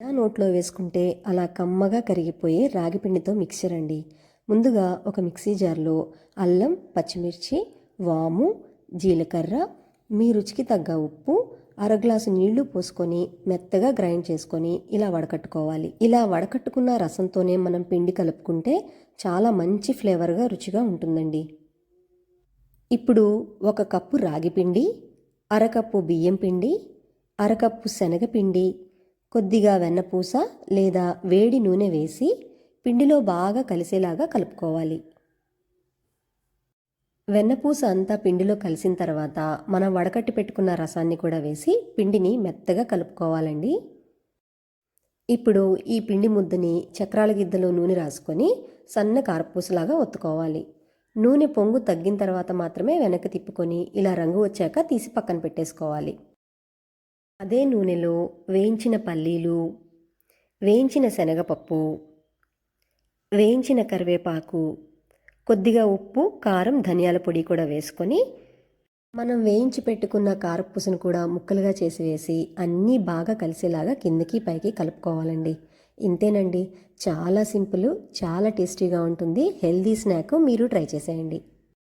ఎలా నోట్లో వేసుకుంటే అలా కమ్మగా కరిగిపోయే రాగిపిండితో మిక్సర్ మిక్చర్ అండి. ముందుగా ఒక మిక్సీ జార్లో అల్లం పచ్చిమిర్చి వాము జీలకర్ర మీ రుచికి తగ్గ ఉప్పు అర గ్లాసు నీళ్ళు పోసుకొని మెత్తగా గ్రైండ్ చేసుకొని ఇలా వడకట్టుకోవాలి. ఇలా వడకట్టుకున్న రసంతోనే మనం పిండి కలుపుకుంటే చాలా మంచి ఫ్లేవర్గా రుచిగా ఉంటుందండి. ఇప్పుడు ఒక కప్పు రాగి పిండి అరకప్పు బియ్యం పిండి అరకప్పు శనగపిండి కొద్దిగా వెన్నపూస లేదా వేడి నూనె వేసి పిండిలో బాగా కలిసేలాగా కలుపుకోవాలి. వెన్నపూస అంతా పిండిలో కలిసిన తర్వాత మనం వడకట్టి పెట్టుకున్న రసాన్ని కూడా వేసి పిండిని మెత్తగా కలుపుకోవాలండి. ఇప్పుడు ఈ పిండి ముద్దని చక్రాల గిద్దలో నూనె రాసుకొని సన్న కారపూసలాగా ఒత్తుకోవాలి. నూనె పొంగు తగ్గిన తర్వాత మాత్రమే వెనక్కి తిప్పుకొని ఇలా రంగు వచ్చాక తీసి పక్కన పెట్టేసుకోవాలి. అదే నూనెలో వేయించిన పల్లీలు వేయించిన శనగపప్పు వేయించిన కరివేపాకు కొద్దిగా ఉప్పు కారం ధనియాల పొడి కూడా వేసుకొని మనం వేయించి పెట్టుకున్న కారపూసను కూడా ముక్కలుగా చేసి వేసి అన్నీ బాగా కలిసేలాగా కిందకి పైకి కలుపుకోవాలండి. ఇంతేనండి. చాలా సింపుల్ చాలా టేస్టీగా ఉంటుంది. హెల్దీ స్నాక్ మీరు ట్రై చేసేయండి.